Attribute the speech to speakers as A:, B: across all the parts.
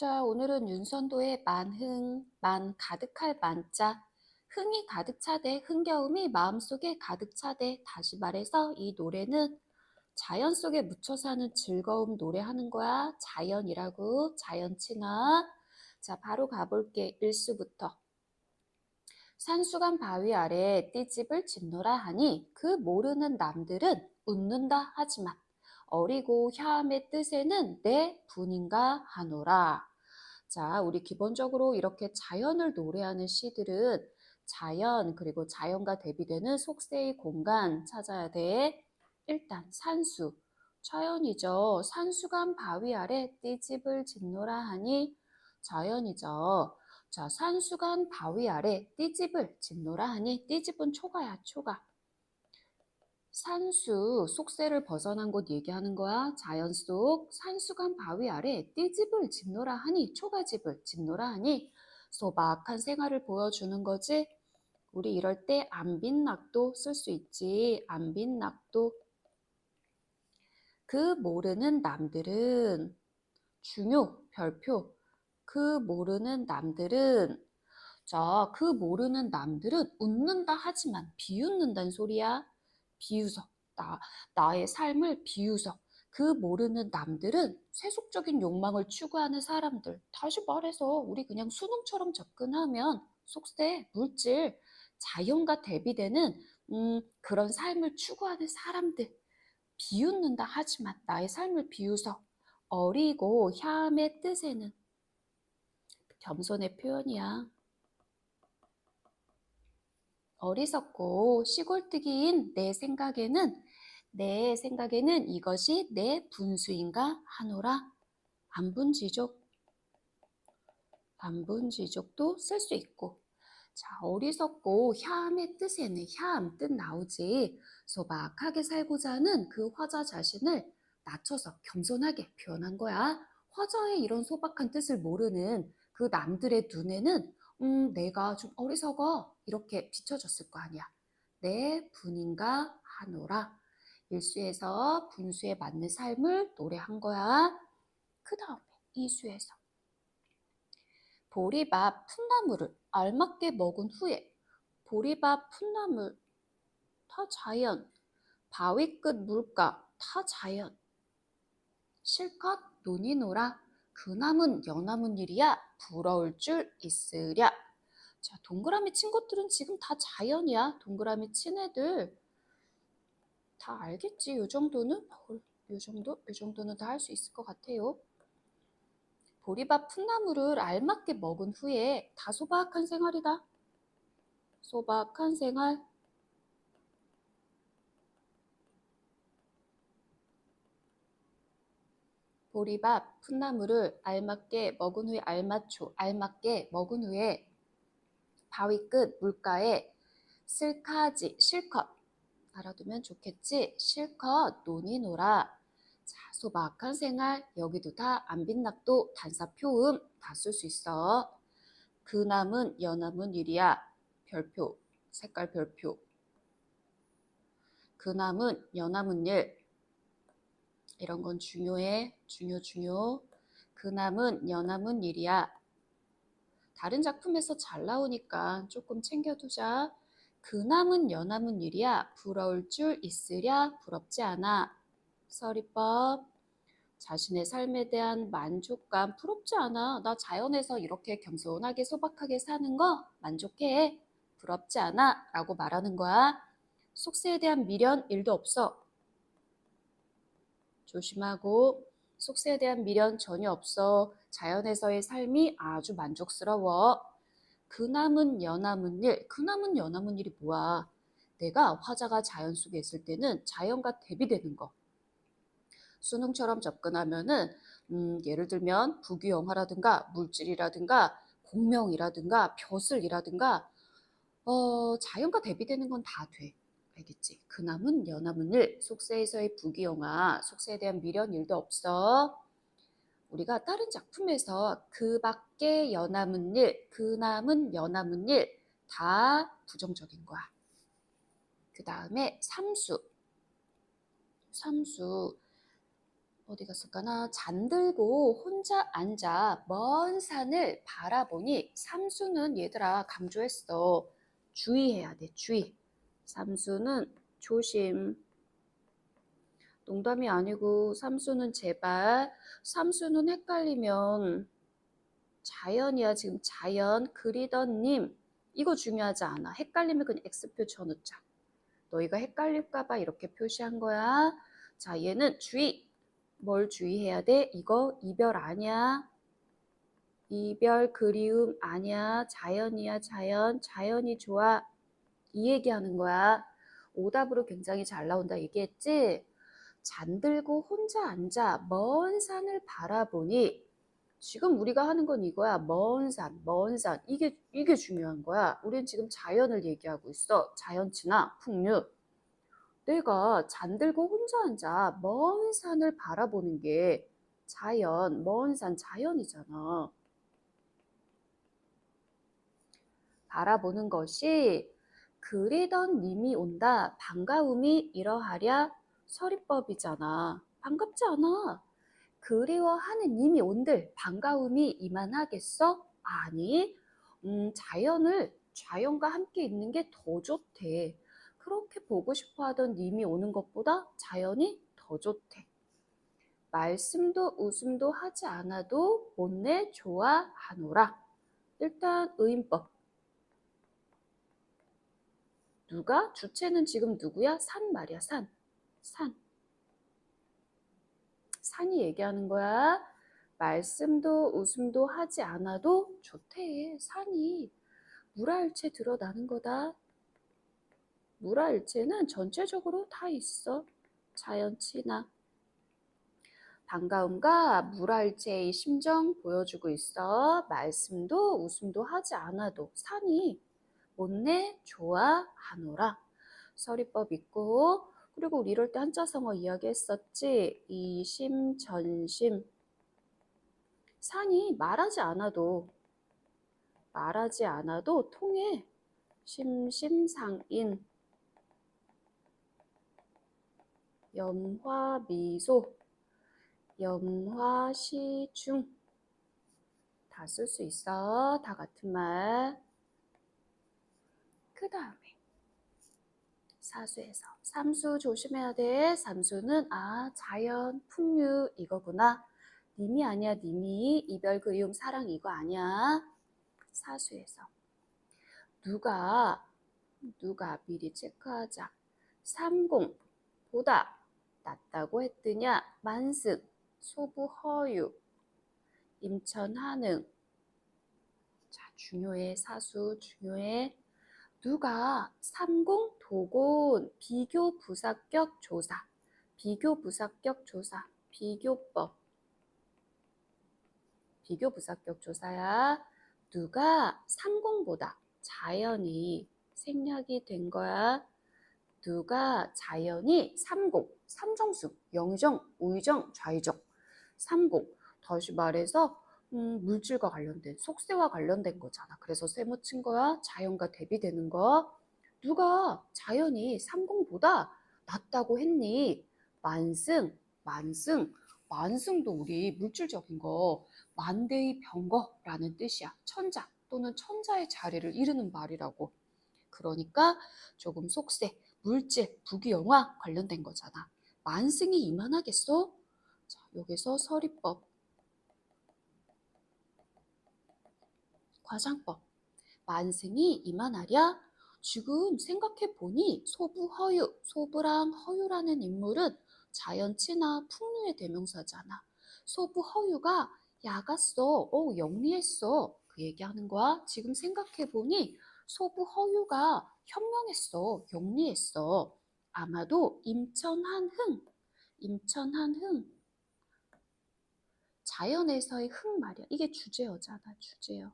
A: 자, 오늘은 윤선도의 만흥, 만 가득할 만자, 흥이 가득 차대, 흥겨움이 마음속에 가득 차대. 다시 말해서 이 노래는 자연 속에 묻혀 사는 즐거움 노래하는 거야. 자연이라고, 자연 친화. 자, 바로 가볼게. 일수부터. 산수간 바위 아래 띠집을 짓노라 하니 그 모르는 남들은 웃는다 하지만 어리고 혀암의 뜻에는 내 분인가 하노라. 자, 우리 기본적으로 이렇게 자연을 노래하는 시들은 자연 그리고 자연과 대비되는 속세의 공간 찾아야 돼. 일단 산수, 자연이죠. 산수간 바위 아래 띠집을 짓노라 하니 자연이죠. 자, 산수간 바위 아래 띠집을 짓노라 하니 띠집은 초가야, 초가. 산수, 속세를 벗어난 곳 얘기하는 거야. 자연 속 산수간 바위 아래 띠집을 짓노라 하니 초가집을 짓노라 하니 소박한 생활을 보여주는 거지. 우리 이럴 때 안빈 낙도 쓸 수 있지. 안빈 낙도. 그 모르는 남들은 중요, 별표. 그 모르는 남들은 자, 그 모르는 남들은 웃는다 하지만 비웃는다는 소리야. 비웃어. 나, 나의 삶을 비웃어. 그 모르는 남들은 세속적인 욕망을 추구하는 사람들. 다시 말해서 우리 그냥 수능처럼 접근하면 속세, 물질, 자연과 대비되는 음, 그런 삶을 추구하는 사람들. 비웃는다 하지만 나의 삶을 비웃어. 어리고 혐의 뜻에는 겸손의 표현이야. 어리석고 시골뜨기인 내 생각에는 내 생각에는 이것이 내 분수인가 하노라. 안분지족. 안분지족도 쓸 수 있고. 자, 어리석고 혐의 뜻에는 혐뜻 나오지. 소박하게 살고자 하는 그 화자 자신을 낮춰서 겸손하게 표현한 거야. 화자의 이런 소박한 뜻을 모르는 그 남들의 눈에는 음, 내가 좀 어리석어. 이렇게 비춰졌을 거 아니야. 내 분인가 하노라. 일수에서 분수에 맞는 삶을 노래한 거야. 그 다음에 이수에서 보리밥 풋나물을 알맞게 먹은 후에 보리밥 풋나물 다 자연 바위 끝 물가 다 자연 실컷 논이 놀아 그남은 여남은 일이야 부러울 줄 있으랴 자, 동그라미 친 것들은 지금 다 자연이야. 동그라미 친 애들 다 알겠지? 요 정도는? 요 정도? 요 정도는 다 할 수 있을 것 같아요. 보리밥 풋나물을 알맞게 먹은 후에 다 소박한 생활이다. 소박한 생활. 보리밥 풋나물을 알맞게 먹은 후에 알맞죠. 알맞게 먹은 후에 바위 끝 물가에 쓸카지 실컷 알아두면 좋겠지? 실컷 논이 놀아. 자 소박한 생활. 여기도 다 안빈낙도 단사 표음 다 쓸 수 있어. 그남은 여남은 일이야. 별표 색깔 별표. 그남은 여남은 일 이런 건 중요해 중요 중요 그남은 여남은 일이야 다른 작품에서 잘 나오니까 조금 챙겨두자. 그남은 여남은 일이야. 부러울 줄 있으랴. 부럽지 않아. 서리법. 자신의 삶에 대한 만족감 부럽지 않아. 나 자연에서 이렇게 겸손하게 소박하게 사는 거 만족해. 부럽지 않아. 라고 말하는 거야. 속세에 대한 미련 일도 없어. 조심하고 속세에 대한 미련 전혀 없어. 자연에서의 삶이 아주 만족스러워. 그남은 여남은 일, 그남은 여남은 일이 뭐야? 내가 화자가 자연 속에 있을 때는 자연과 대비되는 거. 수능처럼 접근하면은 음, 예를 들면 부귀영화라든가 물질이라든가 공명이라든가 벼슬이라든가 어, 자연과 대비되는 건 다 돼. 알겠지? 그남은 일, 속세에서의 부귀영화, 속세에 대한 미련 일도 없어. 우리가 다른 작품에서 그 밖에 여남은 일, 그 남은 여남은 일, 다 부정적인 거야. 그 다음에 삼수. 삼수. 어디 갔을까나? 잠들고 혼자 앉아 먼 산을 바라보니 삼수는 얘들아 강조했어. 주의해야 돼, 주의. 삼수는 조심. 농담이 아니고 삼수는 제발. 삼수는 헷갈리면 자연이야, 지금 자연. 그리던 님. 이거 중요하지 않아. 헷갈리면 그냥 X표 쳐놓자. 너희가 헷갈릴까봐 이렇게 표시한 거야. 자, 얘는 주의. 뭘 주의해야 돼? 이거 이별 아니야. 이별 그리움 아니야. 자연이야, 자연. 자연이 좋아. 이 얘기하는 거야. 오답으로 굉장히 잘 나온다 얘기했지? 잠들고 혼자 앉아 먼 산을 바라보니 지금 우리가 하는 건 이거야. 먼 산, 먼 산. 이게, 이게 중요한 거야. 우린 지금 자연을 얘기하고 있어. 자연치나 풍류. 내가 잠들고 혼자 앉아 먼 산을 바라보는 게 자연, 먼 산 자연이잖아. 바라보는 것이 그리던 님이 온다. 반가움이 이러하랴 서리법이잖아. 반갑지 않아. 그리워하는 님이 온들 반가움이 이만하겠어? 아니, 음, 자연을 자연과 함께 있는 게 더 좋대. 그렇게 보고 싶어 하던 님이 오는 것보다 자연이 더 좋대. 말씀도 웃음도 하지 않아도 못내 좋아하노라. 일단 의인법. 누가? 주체는 지금 누구야? 산 말이야, 산. 산. 산이 얘기하는 거야. 말씀도 웃음도 하지 않아도 좋대. 산이 물화일체 드러나는 거다. 물화일체는 전체적으로 다 있어. 자연치나. 반가움과 물화일체의 심정 보여주고 있어. 말씀도 웃음도 하지 않아도 산이 못내 좋아하노라. 서리법 있고 그리고 우리 이럴 때 한자성어 이야기했었지. 이심 전심 산이 말하지 않아도 말하지 않아도 통해 심심상인 염화미소 염화시중 다 쓸 수 있어. 다 같은 말. 그 다음에 사수에서 삼수 조심해야 돼. 삼수는 아 자연 풍류 이거구나. 님이 아니야 님이 이별 그리움 사랑 이거 아니야. 사수에서 누가 누가 미리 체크하자. 삼공 보다 낫다고 했더냐 만승 소부 허유 임천 한응 자 중요해 사수 중요해 누가 삼공 도곤 비교 부사격 조사. 비교 부사격 조사. 비교법. 비교 부사격 조사야. 누가 삼공보다 자연이 생략이 된 거야? 누가 자연이 삼공 삼정수 영의정 우의정 좌의정. 삼공 다시 말해서 음, 물질과 관련된 속세와 관련된 거잖아. 그래서 세모 친 거야. 자연과 대비되는 거. 누가 자연이 삼공보다 낫다고 했니? 만승, 만승, 만승도 우리 물질적인 거 만대의 병거라는 뜻이야. 천자 또는 천자의 자리를 이루는 말이라고. 그러니까 조금 속세, 물질, 부귀영화 관련된 거잖아. 만승이 이만하겠어? 자, 여기서 서리법. 과장법. 만승이 이만하랴? 지금 생각해 보니 소부허유, 소부랑 허유라는 인물은 자연치나 풍류의 대명사잖아. 소부허유가 야갔어, 어, 영리했어. 그 얘기하는 거야. 지금 생각해 보니 소부허유가 현명했어, 영리했어. 아마도 임천한흥, 임천한흥. 자연에서의 흥 말이야. 이게 주제어잖아, 주제어.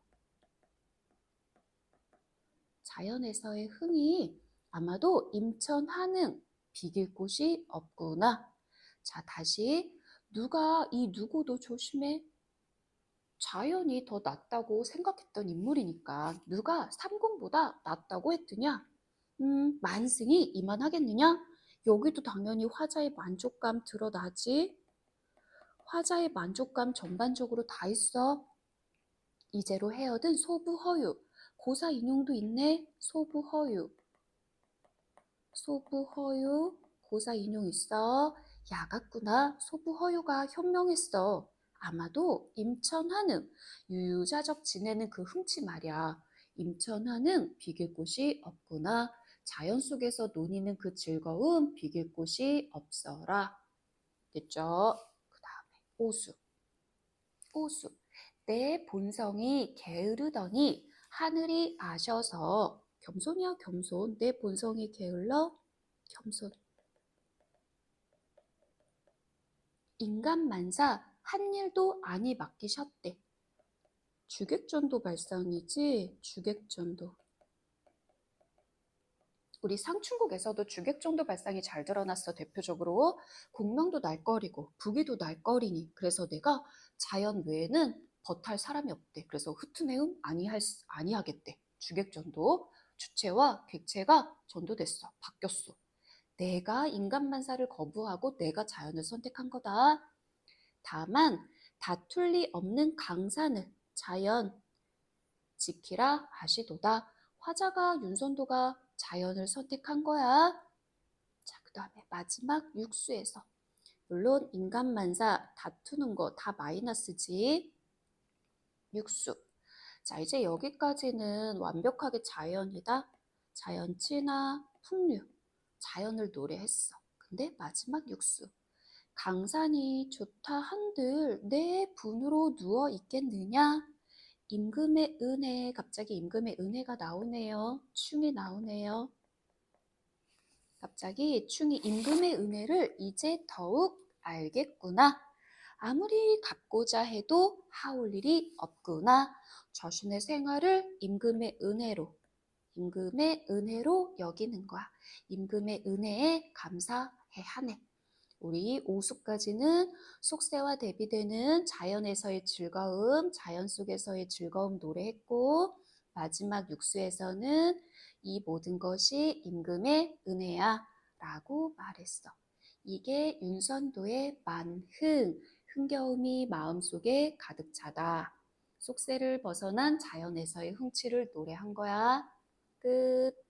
A: 자연에서의 흥이 아마도 임천 한흥 비길 곳이 없구나. 자, 다시 누가 이 누구도 조심해. 자연이 더 낫다고 생각했던 인물이니까 누가 삼공보다 낫다고 했더냐? 음, 만승이 이만하겠느냐? 여기도 당연히 화자의 만족감 드러나지. 화자의 만족감 전반적으로 다 있어. 이제로 헤어든 소부 허유. 고사 인용도 있네. 소부 허유. 소부 허유. 고사 인용 있어. 야 같구나. 소부 허유가 현명했어. 아마도 임천한음. 유유자적 지내는 그 흥치 말이야. 임천한음 비길 곳이 없구나. 자연 속에서 논이는 그 즐거움 비길 곳이 없어라. 됐죠? 그 다음에 오수. 오수. 내 본성이 게으르더니 하늘이 아셔서 겸손이야 겸손. 내 본성이 게을러 겸손. 인간 만사 한 일도 아니 맡기셨대. 주객전도 발상이지 주객전도. 우리 상충국에서도 주객전도 발상이 잘 드러났어 대표적으로 공명도 날거리고 부기도 날거리니 그래서 내가 자연 외에는 버탈 사람이 없대. 그래서 흩트내음 아니할 수- 아니하겠대. 주객전도 주체와 객체가 전도됐어. 바뀌었어. 내가 인간 만사를 거부하고 내가 자연을 선택한 거다. 다만 다툴 리 없는 강산을 자연 지키라 하시도다. 화자가 윤선도가 자연을 선택한 거야. 자, 그 다음에 마지막 육수에서 물론 인간 만사 다투는 거 다 마이너스지. 육수. 자, 이제 여기까지는 완벽하게 자연이다. 자연 친화, 풍류. 자연을 노래했어. 근데 마지막 육수. 강산이 좋다 한들 내 분으로 누워 있겠느냐? 임금의 은혜, 갑자기 임금의 은혜가 나오네요. 충이 나오네요. 갑자기 충이 임금의 은혜를 이제 더욱 알겠구나. 아무리 갚고자 해도 하올 일이 없구나. 자신의 생활을 임금의 은혜로, 임금의 은혜로 여기는 거야. 임금의 은혜에 감사해 하네. 우리 오수까지는 속세와 대비되는 자연에서의 즐거움, 자연 속에서의 즐거움 노래했고 마지막 육수에서는 이 모든 것이 임금의 은혜야 라고 말했어. 이게 윤선도의 만흥, 흥겨움이 마음속에 가득 차다. 속세를 벗어난 자연에서의 흥취를 노래한 거야. 끝.